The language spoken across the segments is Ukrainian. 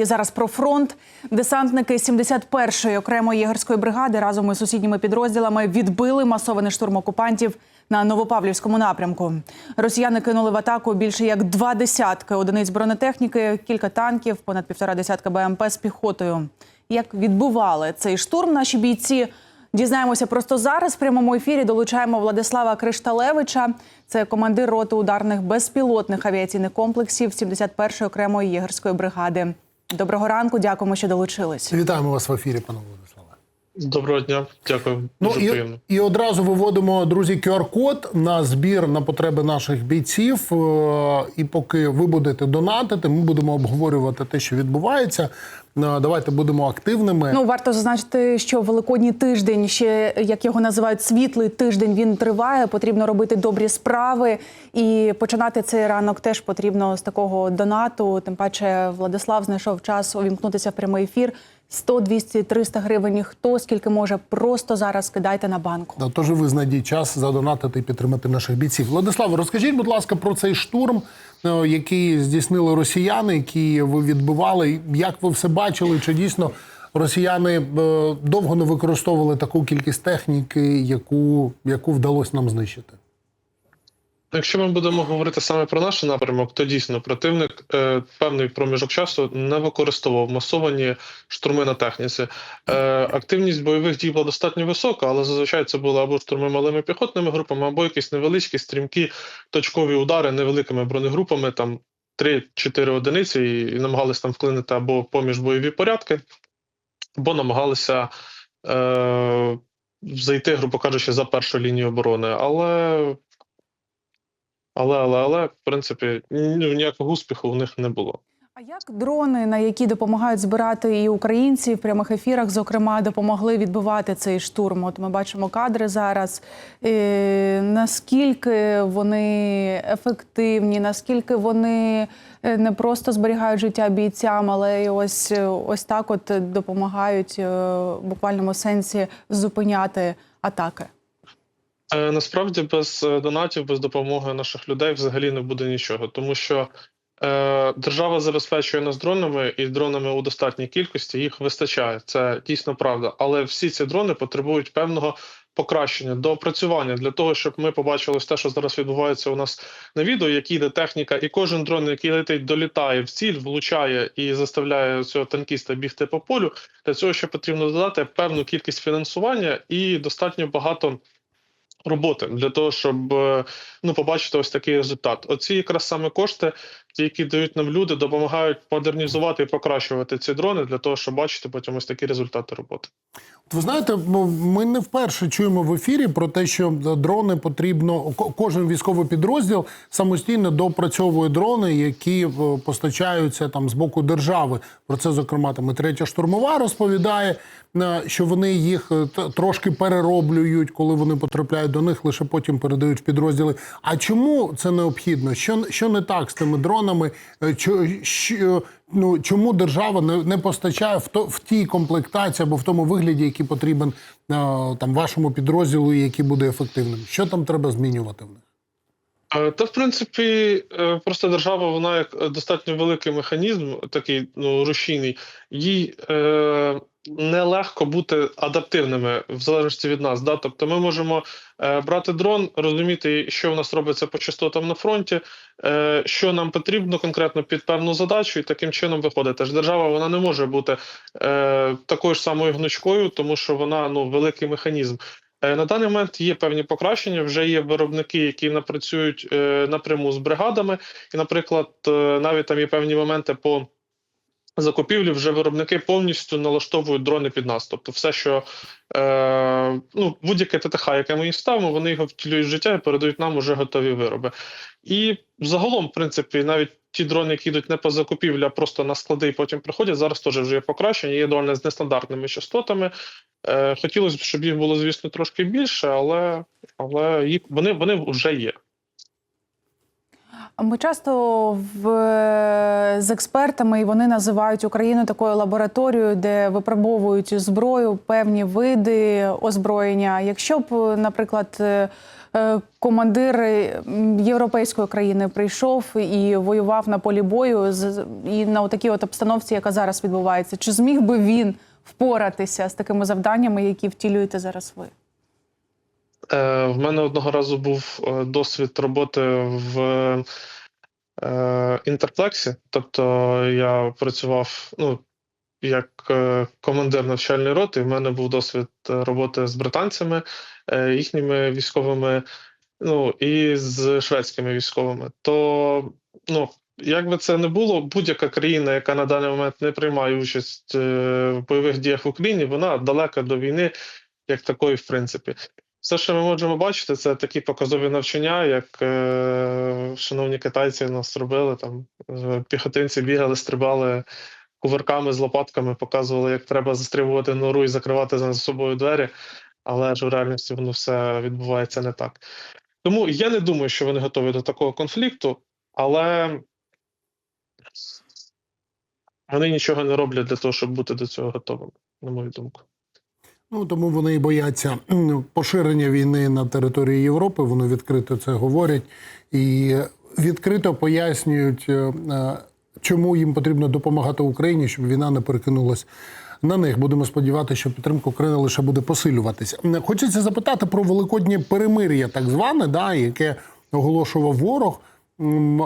І зараз про фронт. Десантники 71-ї окремої єгерської бригади разом із сусідніми підрозділами відбили масований штурм окупантів на Новопавлівському напрямку. Росіяни кинули в атаку більше як два десятки одиниць бронетехніки, кілька танків, понад півтора десятка БМП з піхотою. Як відбували цей штурм, наші бійці дізнаємося просто зараз. В прямому ефірі долучаємо Владислава Кришталевича. Це командир роти ударних безпілотних авіаційних комплексів 71-ї окремої єгерської бригади. Доброго ранку, дякуємо, що долучились. Вітаємо вас в ефірі, Владиславе. Доброго дня, дякую. Ну Дуже і, приємно. і одразу виводимо, друзі, QR-код на збір на потреби наших бійців. Е, І поки ви будете донатити, ми будемо обговорювати те, що відбувається. Е, Давайте будемо активними. Ну варто зазначити, що великодній тиждень, ще як його називають, світлий тиждень. Він триває. Потрібно робити добрі справи і починати цей ранок теж потрібно з такого донату. Тим паче, Владислав знайшов час увімкнутися в прямий ефір. 100, 200, 300 гривень. Хто скільки може, просто зараз кидайте на банку. Да, Тож ви знайдіть час задонатити і підтримати наших бійців. Владислав, розкажіть, будь ласка, про цей штурм, е, який здійснили росіяни, які ви відбивали. Як ви все бачили? Чи дійсно росіяни е, довго не використовували таку кількість техніки, яку, яку вдалося нам знищити? Якщо ми будемо говорити саме про наш напрямок, то дійсно противник е, певний проміжок часу не використовував масовані штурми на техніці. Е, активність бойових дій була достатньо висока, але зазвичай це були або штурми малими піхотними групами, або якісь невеличкі стрімкі точкові удари невеликими бронегрупами, там 3-4 одиниці, і, і намагалися там вклинити або поміж бойові порядки, або намагалися. Е, Зайти, грубо кажучи, за першу лінію оборони, але але, але, але, в принципі, ніякого успіху у них не було. А як дрони, на які допомагають збирати і українці в прямих ефірах, зокрема, допомогли відбивати цей штурм? От ми бачимо кадри зараз. Е, наскільки вони ефективні, наскільки вони е, не просто зберігають життя бійцям, але й ось, е, ось так от допомагають в буквальному сенсі зупиняти атаки? Е, насправді, без е, донатів, без допомоги наших людей взагалі не буде нічого, тому що е, держава забезпечує нас дронами, і дронами у достатній кількості їх вистачає. Це дійсно правда. Але всі ці дрони потребують певного покращення, доопрацювання для того, щоб ми побачили те, що зараз відбувається у нас на відео, як іде техніка, і кожен дрон, який летить, долітає в ціль, влучає і заставляє цього танкіста бігти по полю. Для цього ще потрібно додати певну кількість фінансування і достатньо багато роботи для того, щоб е, ну побачити ось такий результат. Оці якраз саме кошти, ті, які дають нам люди, допомагають модернізувати і покращувати ці дрони для того, щоб бачити потім ось такі результати роботи. От Ви знаєте, ну, ми не вперше чуємо в ефірі про те, що дрони потрібно ко- кожен військовий підрозділ самостійно допрацьовує дрони, які е, постачаються там з боку держави. Про це зокрема там і третя штурмова розповідає, е, що вони їх е, трошки перероблюють, коли вони потрапляють до них, лише потім передають в підрозділи. А чому це необхідно? Що, що не так з тими дронами? Е, що- ну чому держава не, не постачає в то в тій комплектації або в тому вигляді, який потрібен е, там вашому підрозділу, і який буде ефективним? Що там треба змінювати в них? Е, Та в принципі, е, просто держава, вона як е, достатньо великий механізм, такий ну рушійний, їй е, нелегко бути адаптивними в залежності від нас. Да? Тобто, ми можемо е, брати дрон, розуміти, що в нас робиться по частотам на фронті, е, що нам потрібно конкретно під певну задачу, і таким чином виходити. Ж держава вона не може бути е, такою ж самою гнучкою, тому що вона ну великий механізм. Е, На даний момент є певні покращення. Вже є виробники, які напрацюють е, напряму з бригадами, і, наприклад, е, навіть там є певні моменти по закупівлі. Вже виробники повністю налаштовують дрони під нас. Тобто, все, що е, ну будь-яке ТТХ, яке ми їм ставимо, вони його втілюють в життя і передають нам уже готові вироби. І загалом, в принципі, навіть ті дрони, які йдуть не по закупівлі, а просто на склади і потім приходять, зараз теж вже є покращення, є дрони з нестандартними частотами. Е, хотілося б, щоб їх було, звісно, трошки більше, але, але їх, вони, вони вже є. Ми часто в, з експертами і вони називають Україну такою лабораторією, де випробовують зброю, певні види озброєння. Якщо б, наприклад, е, е, командир е, європейської країни прийшов і воював на полі бою з- і на такій от обстановці, яка зараз відбувається. Чи зміг би він впоратися з такими завданнями, які втілюєте зараз ви? Е, В мене одного разу був е, досвід роботи в е, Інтерплексі. Тобто я працював ну, як командир навчальної роти. В мене був досвід роботи з британцями, їхніми військовими, ну і з шведськими військовими. То, ну, як би це не було, будь-яка країна, яка на даний момент не приймає участь в бойових діях в Україні, вона далека до війни, як такої, в принципі. Все, що ми можемо бачити, це такі показові навчання, як е, шановні китайці нас робили. Там е, піхотинці бігали, стрибали кувырками з лопатками, показували, як треба застрибувати нору і закривати за собою двері. Але ж в реальності воно все відбувається не так. Тому я не думаю, що вони готові до такого конфлікту, але вони нічого не роблять для того, щоб бути до цього готовими, на мою думку. Ну тому вони і бояться поширення війни на території Європи. Вони відкрито це говорять і відкрито пояснюють, е, е, чому їм потрібно допомагати Україні, щоб війна не перекинулась на них. Будемо сподіватися, що підтримка України лише буде посилюватися. Хочеться запитати про великоднє перемир'я, так зване, да, яке оголошував ворог.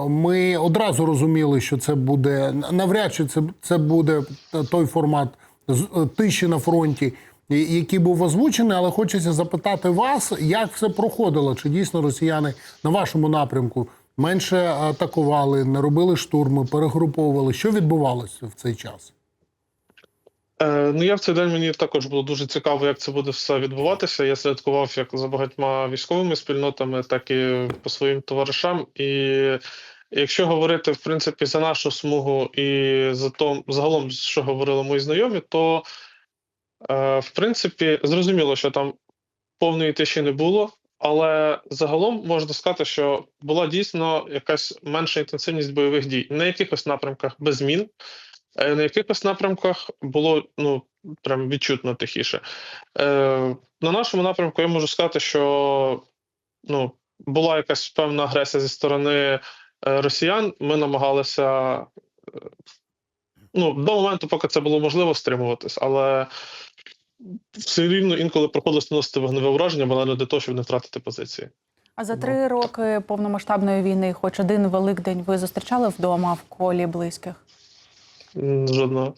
Ми одразу розуміли, що це буде навряд чи це, це буде той формат е, тиші на фронті, який був озвучений, але хочеться запитати вас, як все проходило? Чи дійсно росіяни на вашому напрямку менше атакували, не робили штурми, перегруповували? Що відбувалося в цей час? Е, ну, я в цей день мені також було дуже цікаво, як це буде все відбуватися. Я слідкував як за багатьма військовими спільнотами, так і по своїм товаришам. І якщо говорити в принципі за нашу смугу і за то, загалом, що говорили мої знайомі, то в принципі зрозуміло, що там повної тиші не було. Але загалом можна сказати, що була дійсно якась менша інтенсивність бойових дій на якихось напрямках без змін, Е, На якихось напрямках було ну прям відчутно тихіше. Е, на нашому напрямку я можу сказати, що ну, була якась певна агресія зі сторони е, росіян. Ми намагалися е, ну, до моменту, поки це було можливо, стримуватись, але все рівно інколи приходилось наносити вогневе ураження, але не для того, щоб не втратити позиції. А за три роки повномасштабної війни, хоч один великдень, ви зустрічали вдома в колі близьких? Жодного.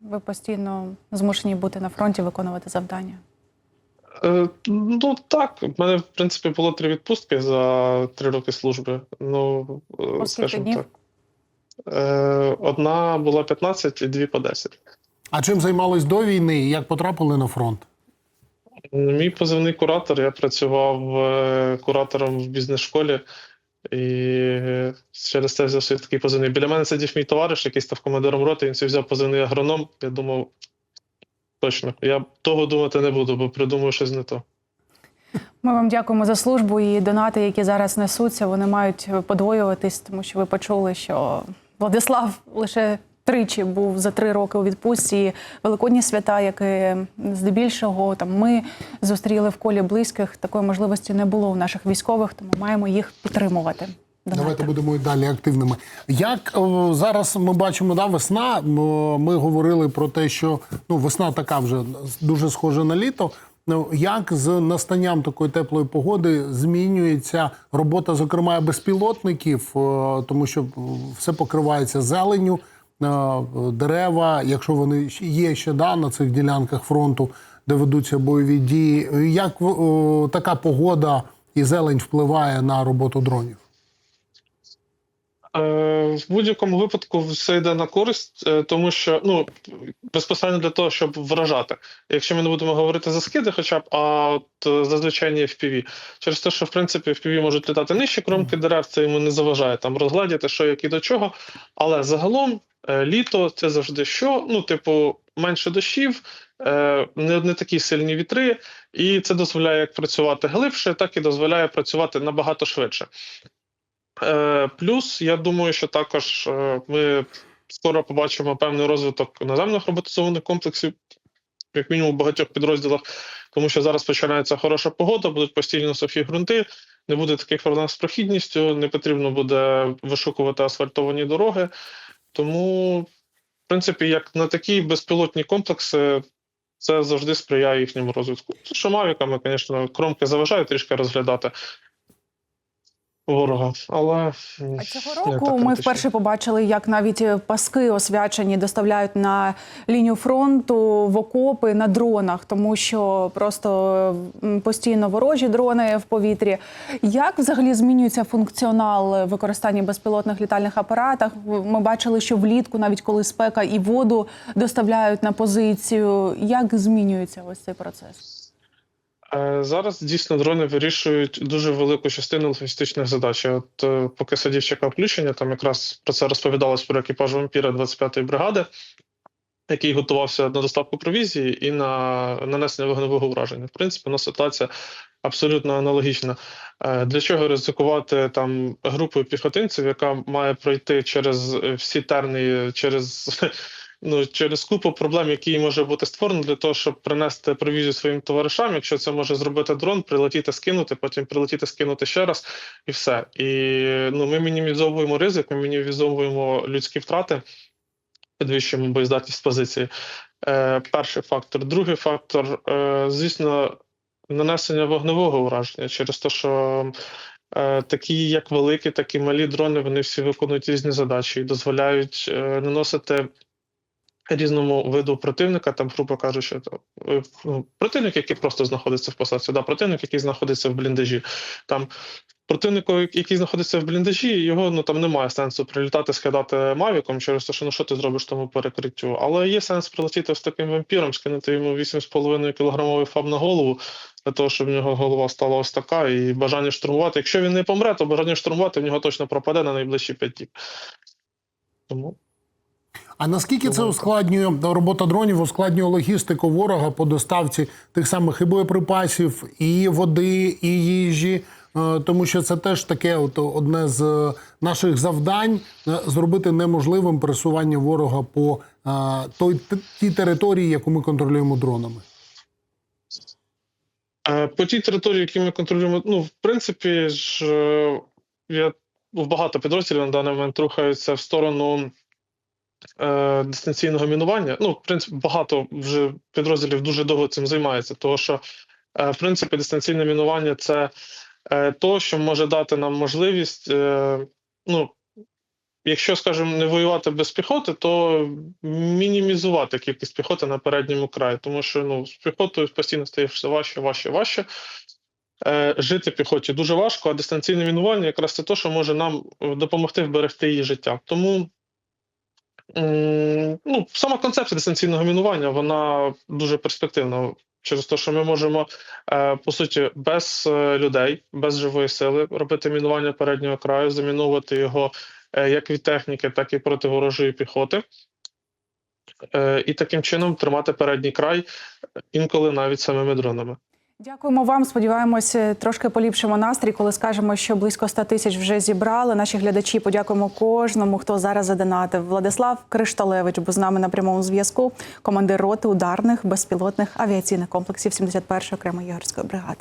Ви постійно змушені бути на фронті, виконувати завдання. Е, Ну так, в мене в принципі було три відпустки за три роки служби. Ну, е, скажімо так. Е, Одна була 15 і дві по 10. А чим займались до війни і як потрапили на фронт? Мій позивний куратор. Я працював е, куратором в бізнес-школі, і через це взяв такий позивний. Біля мене сидів мій товариш, який став командиром роти. Він собі взяв позивний агроном. Я думав, точно, я того думати не буду, бо придумаю щось не то. Ми вам дякуємо за службу і донати, які зараз несуться, вони мають подвоюватись, тому що ви почули, що Владислав лише тричі був за три роки у відпустці. Великодні свята, які здебільшого там ми зустріли в колі близьких. Такої можливості не було у наших військових, тому маємо їх підтримувати. Давайте будемо і далі активними. Як о, зараз ми бачимо, да, весна. Ми говорили про те, що ну, весна така вже дуже схожа на літо. Ну, як з настанням такої теплої погоди змінюється робота, зокрема, безпілотників, тому що все покривається зеленню, е, дерева, якщо вони є ще да, на цих ділянках фронту, де ведуться бойові дії. Як о, така погода і зелень впливає на роботу дронів? Е, В будь-якому випадку все йде на користь, е, тому що ну безпосередньо для того, щоб вражати. Якщо ми не будемо говорити за скиди, хоча б а от е, зазвичай не FPV. через те, що в принципі FPV можуть літати нижче кромки дерев, це йому не заважає там розглядіти, що як і до чого. Але загалом е, літо це завжди що? Ну, типу, менше дощів, е, не, не такі сильні вітри, і це дозволяє як працювати глибше, так і дозволяє працювати набагато швидше. Е, Плюс, я думаю, що також е, ми скоро побачимо певний розвиток наземних роботизованих комплексів, як мінімум в багатьох підрозділах. тому що зараз починається хороша погода, будуть постійно сухі ґрунти, не буде таких проблем з прохідністю, не потрібно буде вишукувати асфальтовані дороги. Тому, в принципі, як на такі безпілотні комплекси, це завжди сприяє їхньому розвитку. Що мавіками, звісно, кромки заважають трішки розглядати ворога, але А цього року ми вперше побачили, як навіть е, паски освячені доставляють на лінію фронту в окопи на дронах, тому що просто постійно ворожі дрони в повітрі. Як взагалі змінюється функціонал використання безпілотних літальних апаратах? Ми бачили, що влітку, навіть коли спека і воду доставляють на позицію. Як змінюється ось цей процес? Е, Зараз дійсно дрони вирішують дуже велику частину логістичних задач. От е, поки сидів чекав включення, там якраз про це розповідалось про екіпаж вампіра 25-ї бригади, який готувався на доставку провізії і на нанесення вогневого ураження. В принципі, у нас ситуація абсолютно аналогічна. Е, Для чого ризикувати там групою піхотинців, яка має пройти через всі терни, через ну, через купу проблем, які може бути створено для того, щоб принести провізію своїм товаришам. Якщо це може зробити дрон, прилетіти, скинути, потім прилетіти, скинути ще раз, і все. І ну, ми мінімізовуємо ризик, ми мінімізовуємо людські втрати, підвищуємо боєздатність позиції. Е, перший фактор. Другий фактор, е, звісно, нанесення вогневого ураження через те, що. е, Такі як великі, так і малі дрони, вони всі виконують різні задачі і дозволяють е, наносити різному виду противника, там, грубо кажучи, то, е, ну, противник, який просто знаходиться в посадці, да, противник, який знаходиться в бліндажі. Там противнику, який знаходиться в бліндажі, його ну там немає сенсу прилітати, скидати мавіком через те, що ну що ти зробиш тому перекриттю. Але є сенс прилетіти з таким вампіром, скинути йому 8,5 кілограмовий фаб на голову. Для того, щоб в нього голова стала ось така, і бажання штурмувати. Якщо він не помре, то бажання штурмувати в нього точно пропаде на найближчі 5 діб. Тому А наскільки це ускладнює робота дронів, ускладнює логістику ворога по доставці тих самих і боєприпасів, і води, і їжі? Е, Тому що це теж таке, от одне з е, наших завдань е, зробити неможливим пересування ворога по той тій території, яку ми контролюємо дронами. По тій території, які ми контролюємо, ну, в принципі, ж я багато підрозділів на даний момент рухаються в сторону е, дистанційного мінування. Ну, в принципі, багато вже підрозділів дуже довго цим займається, тому що, е, в принципі, дистанційне мінування це е, то, що може дати нам можливість, е, ну, якщо, скажімо, не воювати без піхоти, то мінімізувати кількість піхоти на передньому краї, тому що ну, з піхотою постійно стає все важче, важче, важче. Е, жити піхоті дуже важко, а дистанційне мінування якраз це те, що може нам е, допомогти вберегти її життя. Тому ну, сама концепція дистанційного мінування вона дуже перспективна. Через те, що ми можемо е, по суті без е, людей, без живої сили робити мінування переднього краю, заміновувати його е, як від техніки, так і проти ворожої піхоти. Е, І таким чином тримати передній край е, інколи навіть самими дронами. Дякуємо вам. Сподіваємося, трошки поліпшимо настрій, коли скажемо, що близько 100 тисяч вже зібрали. Наші глядачі подякуємо кожному, хто зараз задонатив. Владислав Кришталевич був з нами на прямому зв'язку. Командир роти ударних безпілотних авіаційних комплексів 71-ї окремої єгорської бригади.